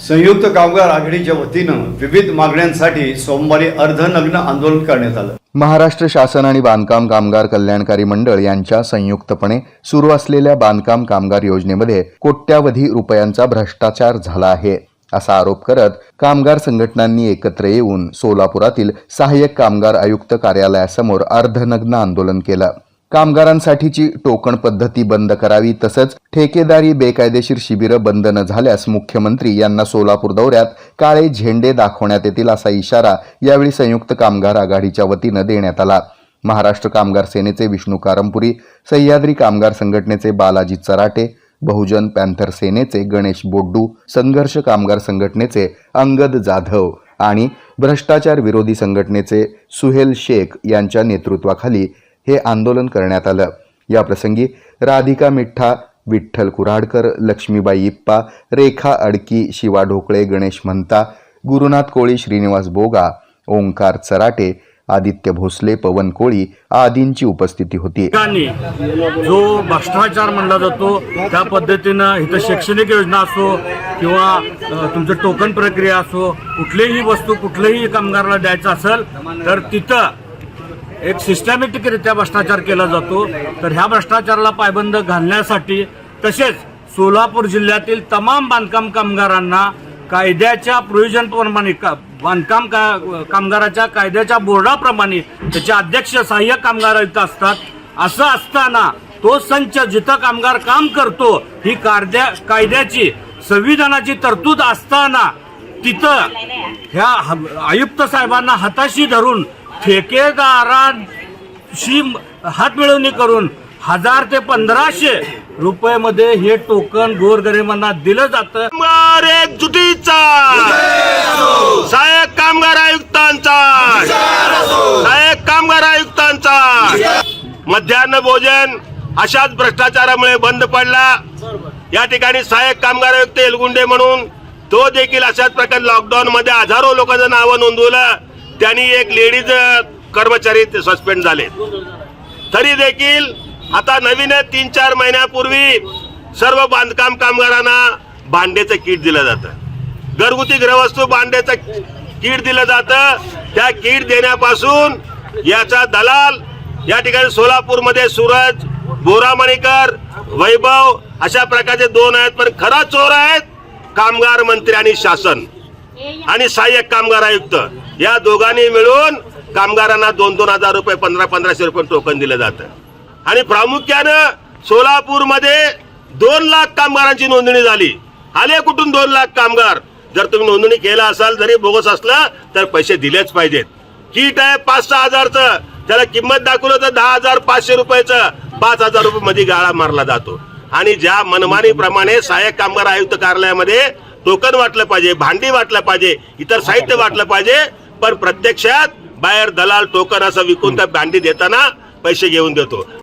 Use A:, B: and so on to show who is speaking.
A: संयुक्त कामगार आघाडीच्या वतीनं विविध मागण्यांसाठी सोमवारी अर्धनग्न आंदोलन करण्यात आलं.
B: महाराष्ट्र शासन आणि बांधकाम कामगार कल्याणकारी मंडळ यांच्या संयुक्तपणे सुरू असलेल्या बांधकाम कामगार योजनेमध्ये कोट्यावधी रुपयांचा भ्रष्टाचार झाला आहे असा आरोप करत कामगार संघटनांनी एकत्र येऊन सोलापुरातील सहाय्यक कामगार आयुक्त कार्यालयासमोर अर्धनग्न आंदोलन केलं. कामगारांसाठीची टोकण पद्धती बंद करावी तसंच ठेकेदारी बेकायदेशीर शिबिरं बंद न झाल्यास मुख्यमंत्री यांना सोलापूर दौऱ्यात काळे झेंडे दाखवण्यात येतील असा इशारा यावेळी संयुक्त कामगार आघाडीच्या वतीनं देण्यात आला. महाराष्ट्र कामगार सेनेचे विष्णू कारंपुरी सह्याद्री कामगार संघटनेचे बालाजी चराटे बहुजन पॅन्थर सेनेचे गणेश बोड्डू संघर्ष कामगार संघटनेचे अंगद जाधव आणि भ्रष्टाचार विरोधी संघटनेचे सुहेल शेख यांच्या नेतृत्वाखाली हे आंदोलन करण्यात आलं. याप्रसंगी राधिका मिठ्ठा विठ्ठल कुराडकर लक्ष्मीबाई इप्पा रेखा अडकी शिवा ढोकळे गणेश म्हणता गुरुनाथ कोळी श्रीनिवास बोगा ओंकार चराटे आदित्य भोसले पवन कोळी आदींची उपस्थिती होती.
C: जो भ्रष्टाचार म्हणला जातो त्या पद्धतीनं इथं शैक्षणिक योजना असो किंवा तुमचं टोकन प्रक्रिया असो कुठलीही वस्तू कुठल्याही कामगाराला द्यायचं असेल तर तिथं एक सिस्टमॅटिकरित्या भ्रष्टाचार केला जातो. तर ह्या भ्रष्टाचाराला पायबंद घालण्यासाठी तसेच सोलापूर जिल्ह्यातील तमाम बांधकाम कामगारांना कायद्याच्या प्रयोजनप्रमाणे का बांधकाम का कामगाराच्या कायद्याच्या बोर्डाप्रमाणे त्याचे अध्यक्ष सहाय्यक कामगार इथं असतात. असं असताना तो संच जिथं कामगार काम करतो ही कायद्या कायद्याची संविधानाची तरतूद असताना तिथं ह्या आयुक्त साहेबांना हाताशी धरून ठेकेदारांशी हात मिळवणी करून हजार ते पंधराशे रुपये मध्ये हे टोकन गोरगरिबांना दिलं जातं.
D: कामगार एकजुटीचा सहाय्यक कामगार आयुक्तांचा. सहाय्यक कामगार आयुक्तांचा. मध्यान्ह भोजन अशाच भ्रष्टाचारामुळे बंद पडला. या ठिकाणी सहाय्यक कामगार आयुक्त एलगुंडे म्हणून तो देखील अशाच प्रकारे लॉकडाऊन मध्ये हजारो लोकांचं नावं नोंदवलं. त्यांनी एक लेडीज कर्मचारी सस्पेंड झाले. तरी देखील आता नवीन तीन चार महिन्यापूर्वी सर्व बांधकाम कामगारांना भांड्याचं किट दिलं जातं. घरगुती गृहवस्तू भांड्याचं किट दिलं जातं. त्या किट देण्यापासून याचा दलाल या ठिकाणी सोलापूरमध्ये सूरज बोरामणीकर वैभव अशा प्रकारचे दोन आहेत. पण खरा चोर आहेत. कामगार मंत्री आणि शासन. आणि सहाय्यक कामगार आयुक्त. या दोघांनी मिळून कामगारांना दोन दोन हजार रुपये पंधरा पंधराशे रुपये टोकन दिलं जातं. आणि प्रामुख्यानं सोलापूरमध्ये दोन लाख कामगारांची नोंदणी झाली. आले कुठून दोन लाख कामगार? जर तुम्ही नोंदणी केला असाल जरी बोगस असलं तर पैसे दिलेच पाहिजेत. किट आहे पाच सहा हजारचं. त्याला किंमत दाखवलं तर दहा हजार पाचशे रुपयाचं. पाच हजार रुपये मध्ये गाळा मारला जातो. आणि ज्या मनमानीप्रमाणे सहाय्यक कामगार आयुक्त कार्यालयामध्ये टोकन वाटलं पाहिजे भांडी वाटलं पाहिजे इतर साहित्य वाटलं पाहिजे पण प्रत्यक्षात बाहेर दलाल टोकन असं विकून त्या भांडी देताना पैसे घेऊन देतो.